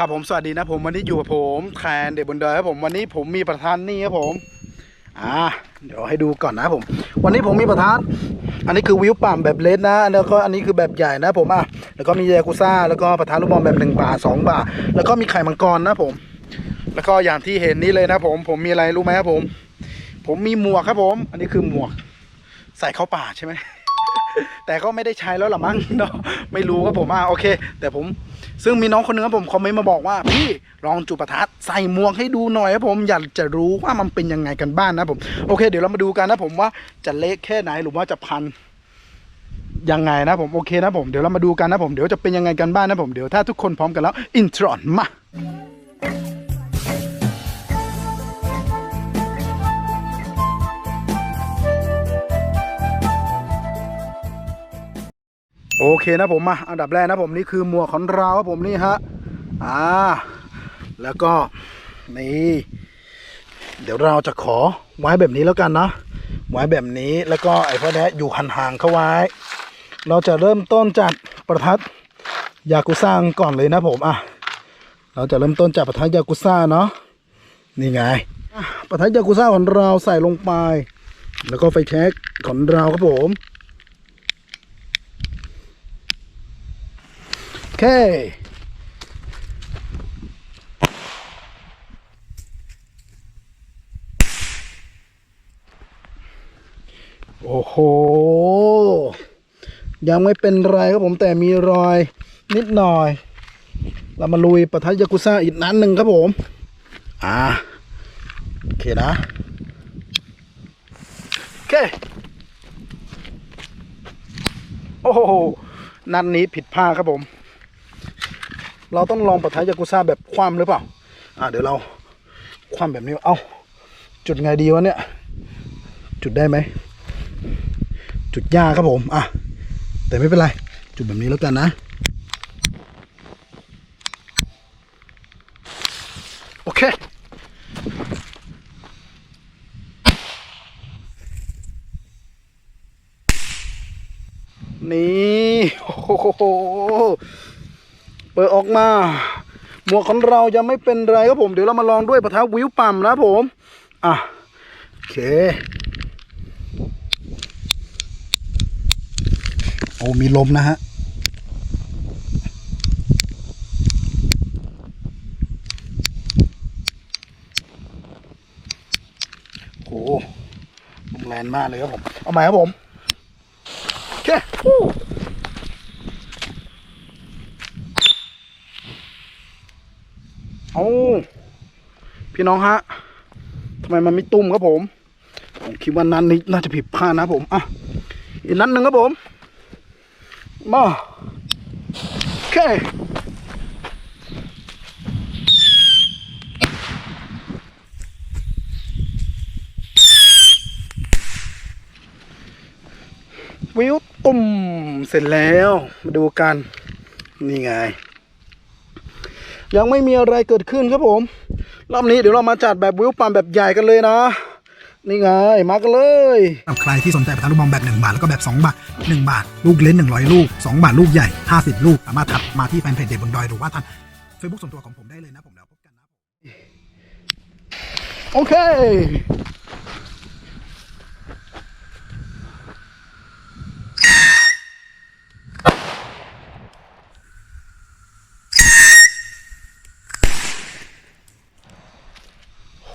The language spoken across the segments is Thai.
ครับผมสวัสดีนะผมวันนี้อยู่กับผมแทนเด็กบนดอยครับผมวันนี้ผมมีประธานนี่ครับผมอ่าเดี๋ยวให้ดูก่อนนะผม วันนี้ผมมีประธาน อันนี้คือวิวปั่มแบบเล็กนะแล้วก็อันนี้คือแบบใหญ่นะผมอะแล้วก็มียากุซ่าแล้วก็ประธานลูกบอลแบบหนึ่งบาทสองบาทแล้วก็มีไข่มังกรนะผม แล้วก็อย่างที่เห็นนี่เลยนะผมผมมีอะไรรู้ไหมครับผม ผมมีหมวกครับผม อันนี้คือหมวก ใส่เข้าป่าใช่ไหม แต่ก็ไม่ได้ใช้แล้วหรอมั้งเนาะไม่รู้ครับผมอะโอเค แต่ผมซึ่งมีน้องคนหนึงครับผมคอมเมนต์มาบอกว่าพี่ลองจุดประทัดใส่หมวกให้ดูหน่อยครับผมอยากจะรู้ว่ามันเป็นยังไงกันบ้างนะผมโอเค เดี๋ยวเรามาดูกันนะผมว่าจะเล็กแค่ไหนหรือว่าจะพันยังไงนะผมโอเคนะผมเดี๋ยวเรามาดูกันนะผมเดี๋ยวจะเป็นยังไงกันบ้างนะผมเดี๋ยวถ้าทุกคนพร้อมกันแล้วอินทรอนมา โอเคนะผมมาอันดับแรกนะผมนี่คือหมวกของเราครับผมนี่ฮะอ่าแล้วก็นี่เดี๋ยวเราจะขอไว้แบบนี้แล้วกันนะไว้แบบนี้แล้วก็ไอ้พวกนี้อยู่ห่างๆเข้าไว้ เราจะเริ่มต้นจากประทัดยากุซ่าก่อนเลยนะผมอะเราจะเริ่มต้นจากประทัดยากุซ่าเนาะนี่ไงประทัดยากุซ่าของเราใส่ลงไป แล้วก็ไฟแช็กของเราครับผม โอ เค โอ้โห ยังไม่เป็นไรครับผมแต่มีรอยนิดหน่อย เรามาลุยประทัดยากุซ่าอีกนัดหนึ่งครับผม อ่า โอเคนะ โอเค โอ้โห นัดนี้ผิดพลาดครับผม เราต้องลองปะทัดยากุซ่าแบบคว่ำหรือเปล่า อ่าเดี๋ยวเราคว่ำแบบนี้ เอาจุดไงดีวะเนี่ย จุดได้ไหม จุดยากครับผม อะ แต่ไม่เป็นไร จุดแบบนี้แล้วกันนะ โอเคนี่โอ้โห ปิดออกมา หมวกของเรายังไม่เป็นไรครับผม เดี๋ยวเรามาลองด้วยประทัดวิวปั๊มนะผม อะ โอเค โอ้มีลมนะฮะโอ้ลมแรงมากเลยครับผม เอาใหม่ครับผม โอเค ฟู้พี่น้องฮะทำไมมันไม่ตุ้มครับผม ผมคิดว่านั้นนี้น่าจะผิดพลาดนะผมอะอีกนัดหนึ่งครับผมมาโอเควิวตุ่มเสร็จแล้ว มาดูกัน นี่ไง ยังไม่มีอะไรเกิดขึ้นครับผม รอบนี้เดี๋ยวเรามาจัดแบบวิวปั๊มแบบใหญ่กันเลยนะ นี่ไง มากันเลยใครที่สนใจประทัดลูกบอลแบบ 1 บาท แล้วก็แบบ 2 บาท 1 บาท ลูกเล่น 100 ลูก 2 บาท ลูกใหญ่ 50 ลูก สามารถทักมาที่แฟนเพจเด็กบนดอยหรือว่าทางเฟซบุ๊กส่วนตัวของผมได้เลยนะผมแล้วพบกันนะโอเค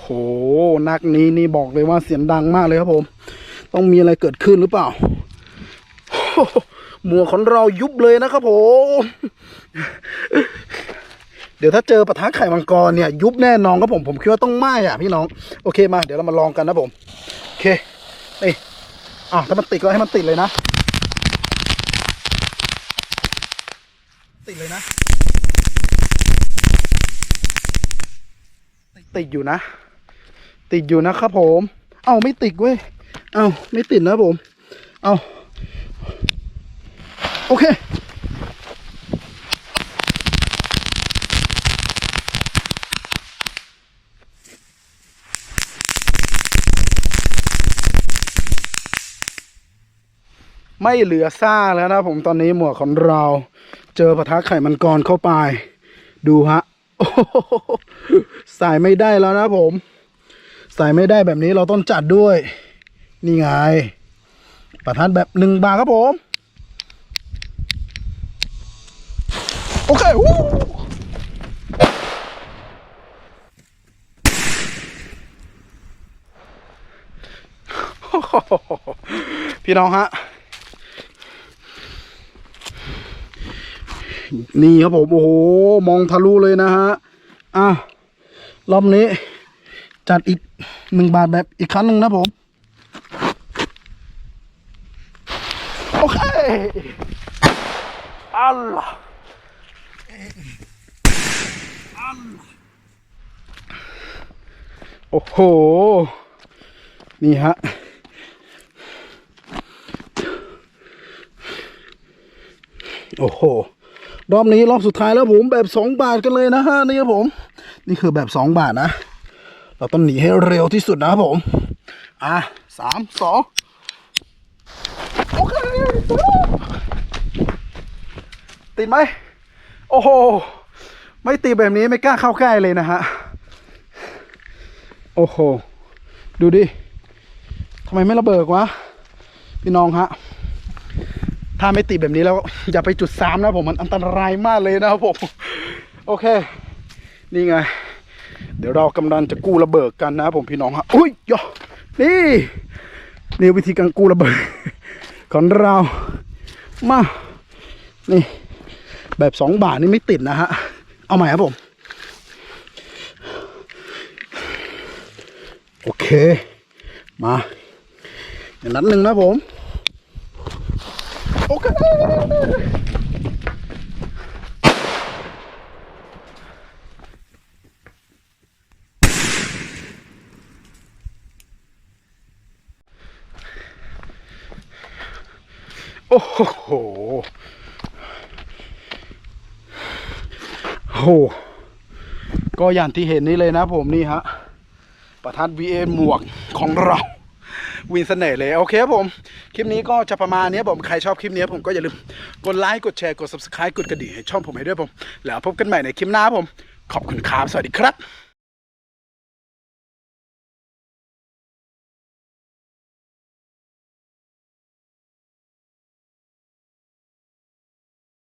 โห นักนี้นี่บอกเลยว่าเสียงดังมากเลยครับผม ต้องมีอะไรเกิดขึ้นหรือเปล่าหหมวกของเรายุบเลยนะครับผม เดี๋ยวถ้าเจอปะทะไข่มังกรเนี่ย ยุบแน่นอนครับผมผมคิดว่าต้องไหม้อะพี่น้องโอเคมาเดี๋ยวเรามาลองกันนะผมโอเคนี่อะถ้ามันติดก็ให้มันติดเลยนะ ติดเลยนะ ติดอยู่นะ ติดอยู่นะครับผม เอ้าไม่ติดเว้ย เอ้าไม่ติดนะผม เอ้าโอเคไม่เหลือซ่าแล้วนะผมตอนนี้หมวกของเรา เจอปะทะไข่มังกรเข้าไป ดูฮะใส่ไม่ได้แล้วนะผม ใส่ไม่ได้แบบนี้เราต้องจัดด้วย นี่ไง ประทัดแบบหนึ่งบาทครับผม โอเคอพี่น้องฮะ นี่ครับผม โอ้โห มองทะลุเลยนะฮะ อะ รอบนี้ จัดอีกหนึ่งบาทแบบอีกครั้งหนึ่งนะผม โอเคอัลลอฮ์โอ้โห นี่ฮะโอ้โห รอบนี้รอบสุดท้ายแล้วผมแบบสองบาทกันเลยนะฮะนี่ครับผม นี่คือแบบสองบาทนะ เราต้องหนีให้เร็วที่สุดนะครับผม อะสามสองโอเคติดไหม โอ้โห ไม่ติดแบบนี้ไม่กล้าเข้าใกล้เลยนะฮะ โอ้โห ดูดิทำไมไม่ระเบิดวะ พี่น้องฮะ ถ้าไม่ติดแบบนี้แล้ว อย่าไปจุดสามนะผมมันอันตรายมากเลยนะครับผม โอเค นี่ไง เดี๋ยวเรากำลังจะกู้ระเบิดกันนะผมพี่น้องฮะอุ้ยยอนี่นี่วิธีการกู้ระเบิดของเรามานี่ แบบสองบาทนี่ไม่ติดนะฮะ เอาใหม่ครับผม โอเค มาอย่างนั้นหนึ่งนะผม โอเค อ้โหโหก็อย่างที่เห็นนี่เลยนะผมนี่ฮะ ประทัด VN หมวกของเราวินเสน่ห์เลย โอเคครับผม คลิปนี้ก็จะประมาณนี้ผม ใครชอบคลิปนี้ผมก็อย่าลืม กดไลค์ กดแชร์ กด subscribe กดกระดิ่งให้ช่องผมให้ด้วยผม แล้วพบกันใหม่ในคลิปหน้าผม ขอบคุณครับ สวัสดีครับ